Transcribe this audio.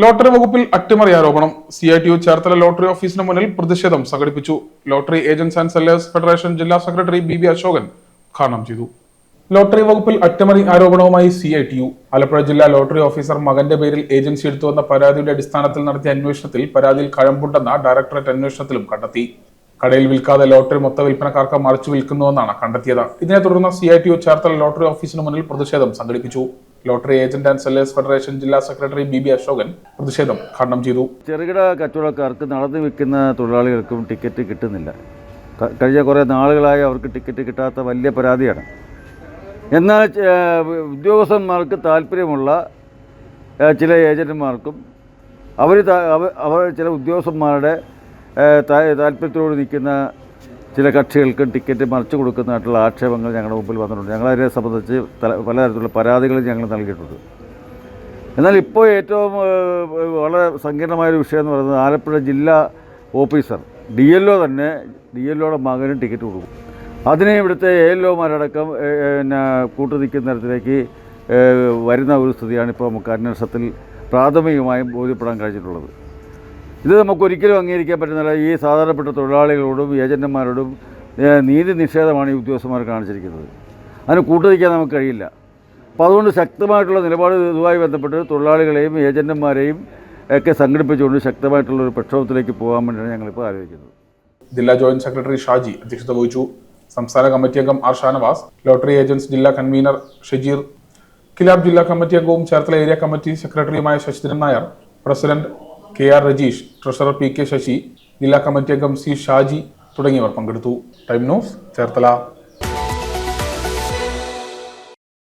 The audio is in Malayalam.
ലോട്ടറി വകുപ്പിൽ അട്ടിമറി ആരോപണം. C I T U Cherthala lottery ഓഫീസിന് മുന്നിൽ പ്രതിഷേധം സംഘടിപ്പിച്ചു. Lottery agents and sellers federation ജില്ലാ സെക്രട്ടറി ബി ബി അശോകൻ ഉദ്ഘാടനം ചെയ്തു. ലോട്ടറി വകുപ്പിൽ അട്ടിമറി ആരോപണവുമായി C I T U Alappuzha ജില്ലാ ലോട്ടറി ഓഫീസർ മകന്റെ പേരിൽ ഏജൻസി എടുത്തുവന്ന പരാതിയുടെ അടിസ്ഥാനത്തിൽ നടത്തിയ അന്വേഷണത്തിൽ പരാതിയിൽ കഴമ്പുണ്ടെന്ന ഡയറക്ടറേറ്റ് അന്വേഷണത്തിലും കണ്ടെത്തി. കടയിൽ വിൽക്കാതെ ലോട്ടറി മൊത്ത വിൽപ്പനക്കാർക്ക് മറിച്ചു വിൽക്കുന്നുവെന്നാണ് കണ്ടെത്തിയത്. ഇതിനെ തുടർന്ന് C I T U Cherthala lottery ഓഫീസിന് മുന്നിൽ പ്രതിഷേധം സംഘടിപ്പിച്ചു. Lottery agent and sellers federation ജില്ലാ സെക്രട്ടറി ബി ബി അശോകൻ പ്രതിഷേധം ഉദ്ഘാടനം ചെയ്തു. ചെറുകിട കച്ചവടക്കാർക്ക് നടന്നു വിൽക്കുന്ന തൊഴിലാളികൾക്കും ടിക്കറ്റ് കിട്ടുന്നില്ല. കഴിഞ്ഞ കുറേ നാളുകളായി അവർക്ക് ടിക്കറ്റ് കിട്ടാത്ത വലിയ പരാതിയാണ്. എന്നാൽ ഉദ്യോഗസ്ഥന്മാർക്ക് താല്പര്യമുള്ള ചില ഏജന്റുമാർക്കും അവർ അവർ ചില ഉദ്യോഗസ്ഥന്മാരുടെ താല്പര്യത്തോട് നിൽക്കുന്ന ചില കക്ഷികൾക്കും ടിക്കറ്റ് മറിച്ചു കൊടുക്കുന്നതായിട്ടുള്ള ആക്ഷേപങ്ങൾ ഞങ്ങളുടെ മുമ്പിൽ വന്നിട്ടുണ്ട്. ഞങ്ങളതിനെ സംബന്ധിച്ച് തല- പലതരത്തിലുള്ള പരാതികളും ഞങ്ങൾ നൽകിയിട്ടുണ്ട്. എന്നാൽ ഇപ്പോൾ ഏറ്റവും വളരെ സങ്കീർണമായൊരു വിഷയം എന്ന് പറയുന്നത് ആലപ്പുഴ ജില്ലാ ഓഫീസർ ഡി എൽ ഒ തന്നെ ഡി എൽ ഒയുടെ മകനും ടിക്കറ്റ് കൊടുക്കും. അതിനെ ഇവിടുത്തെ എ എൽ ഒമാരടക്കം പിന്നെ കൂട്ടു നിൽക്കുന്ന തരത്തിലേക്ക് വരുന്ന ഒരു സ്ഥിതിയാണ് ഇപ്പോൾ നമുക്ക് അന്വേഷണത്തിൽ പ്രാഥമികമായും ബോധ്യപ്പെടാൻ കഴിഞ്ഞിട്ടുള്ളത്. ഇത് നമുക്ക് ഒരിക്കലും അംഗീകരിക്കാൻ പറ്റുന്നില്ല. ഈ സാധാരണപ്പെട്ട തൊഴിലാളികളോടും ഏജന്റുമാരോടും നീതി നിഷേധമാണ് ഈ ഉദ്യോഗസ്ഥന്മാർ കാണിച്ചിരിക്കുന്നത്. അതിന് കൂട്ടുനിൽക്കാൻ നമുക്ക് കഴിയില്ല. അപ്പോൾ അതുകൊണ്ട് ശക്തമായിട്ടുള്ള നിലപാട് ഇതുമായി ബന്ധപ്പെട്ട് തൊഴിലാളികളെയും ഏജന്റുമാരെയും ഒക്കെ സംഘടിപ്പിച്ചുകൊണ്ട് ശക്തമായിട്ടുള്ള ഒരു പ്രക്ഷോഭത്തിലേക്ക് പോകാൻ വേണ്ടിയാണ് ഞങ്ങളിപ്പോൾ ആലോചിക്കുന്നത്. ജില്ലാ ജോയിന്റ് സെക്രട്ടറി ഷാജി അധ്യക്ഷത വഹിച്ചു. സംസ്ഥാന കമ്മിറ്റി അംഗം ആർ ഷാനവാസ് ലോട്ടറി ഏജൻസ് ജില്ലാ കൺവീനർ ഷജീർ കിലാബ് ജില്ലാ കമ്മിറ്റി അംഗവും ചേർത്തല ഏരിയ കമ്മിറ്റി സെക്രട്ടറിയുമായ Sasidharan Nair president K R Rajeesh treasurer P K Sasi ജില്ലാ കമ്മിറ്റി അംഗം സി ഷാജി തുടങ്ങിയവർ പങ്കെടുത്തു. Time News Cherthala.